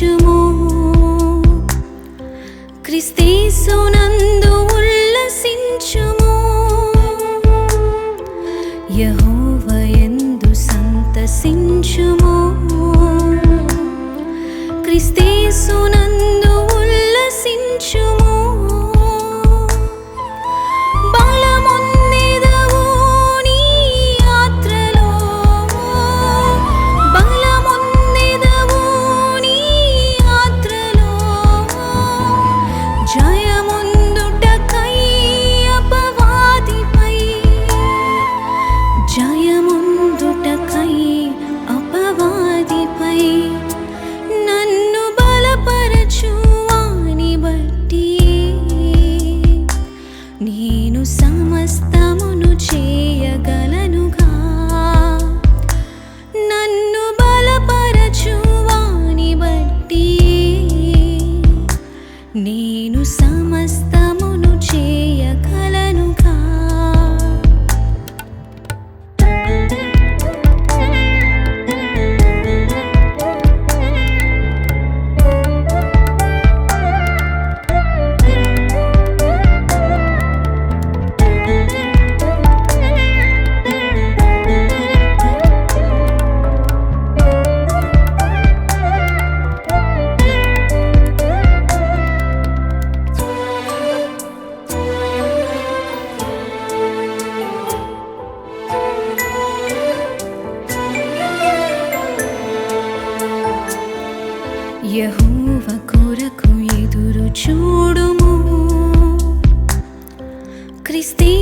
స్థుతించుము క్రిస్తీసునందు ఉల్లసించుము. యహోవయందు సంతసించుము. క్రిస్తీసున समस्त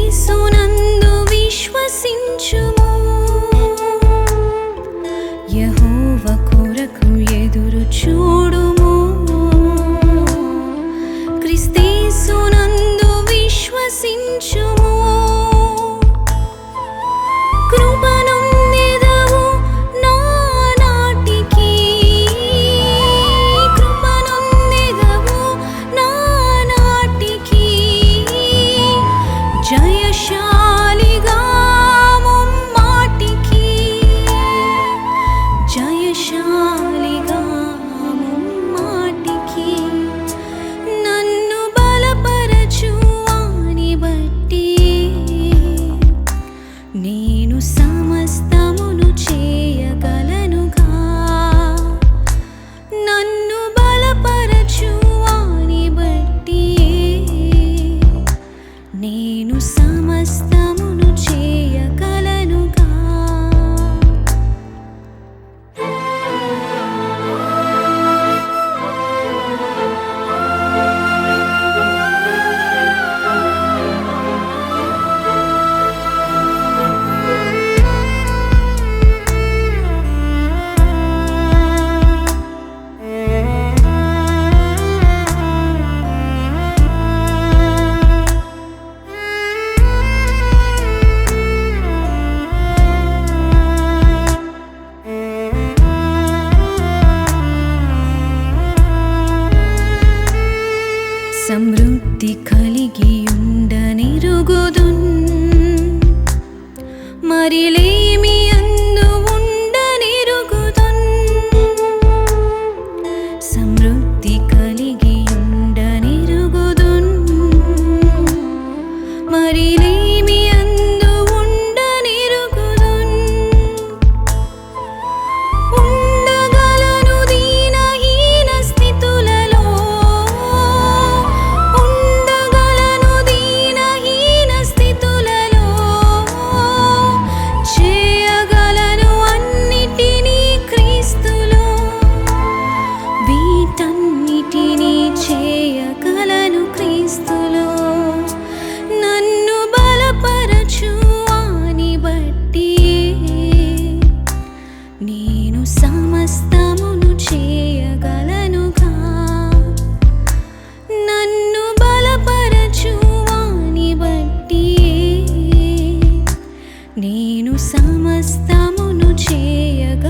యేసునందు విశ్వసించుము. యహోవ కొరకు ఎదురు చూ സമൃദ്ധിക cheia.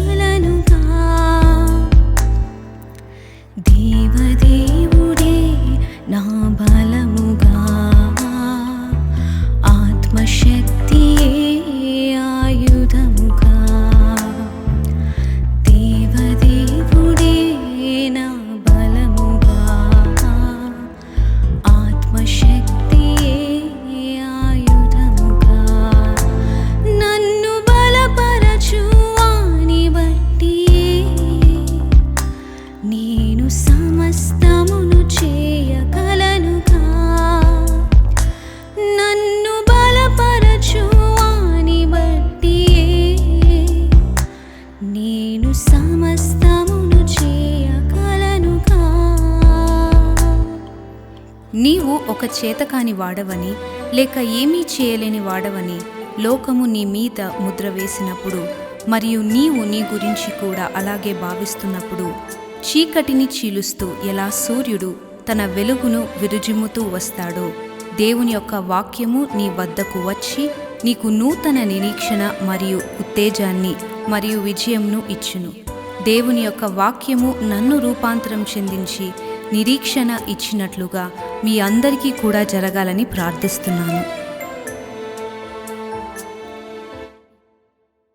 చేతకాని వాడవని లేక ఏమీ చేయలేని వాడవని లోకము నీ మీద ముద్ర వేసినప్పుడు మరియు నీవు నీ గురించి కూడా అలాగే భావిస్తున్నప్పుడు చీకటిని చీలుస్తూ ఎలా సూర్యుడు తన వెలుగును విరుజిమ్ముతూ వస్తాడో దేవుని యొక్క వాక్యము నీ వద్దకు వచ్చి నీకు నూతన నిరీక్షణ మరియు ఉత్తేజాన్ని మరియు విజయంను ఇచ్చును. దేవుని యొక్క వాక్యము నన్ను రూపాంతరం చెందించి నిరీక్షణ ఇచ్చినట్లుగా మీ అందరికీ కూడా జరగాలని ప్రార్థిస్తున్నాను.